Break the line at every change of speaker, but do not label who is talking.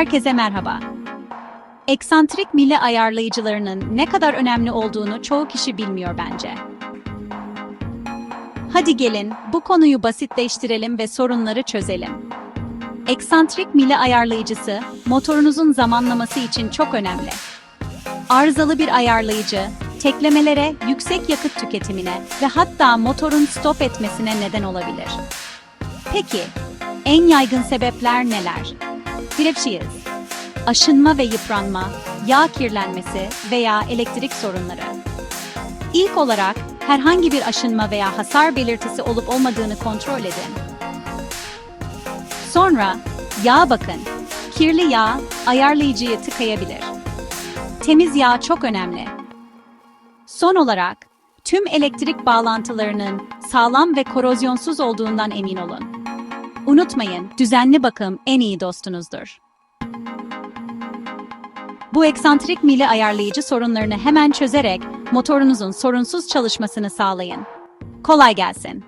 Herkese merhaba. Eksantrik mili ayarlayıcılarının ne kadar önemli olduğunu çoğu kişi bilmiyor bence. Hadi gelin bu konuyu basitleştirelim ve sorunları çözelim. Eksantrik mili ayarlayıcısı motorunuzun zamanlaması için çok önemli. Arızalı bir ayarlayıcı, teklemelere, yüksek yakıt tüketimine ve hatta motorun stop etmesine neden olabilir. Peki, en yaygın sebepler neler? Grepşiyiz. Aşınma ve yıpranma, yağ kirlenmesi veya elektrik sorunları. İlk olarak herhangi bir aşınma veya hasar belirtisi olup olmadığını kontrol edin. Sonra yağ bakın. Kirli yağ ayarlayıcıyı tıkayabilir. Temiz yağ çok önemli. Son olarak tüm elektrik bağlantılarının sağlam ve korozyonsuz olduğundan emin olun. Unutmayın, düzenli bakım en iyi dostunuzdur. Bu eksantrik mili ayarlayıcı sorunlarını hemen çözerek motorunuzun sorunsuz çalışmasını sağlayın. Kolay gelsin.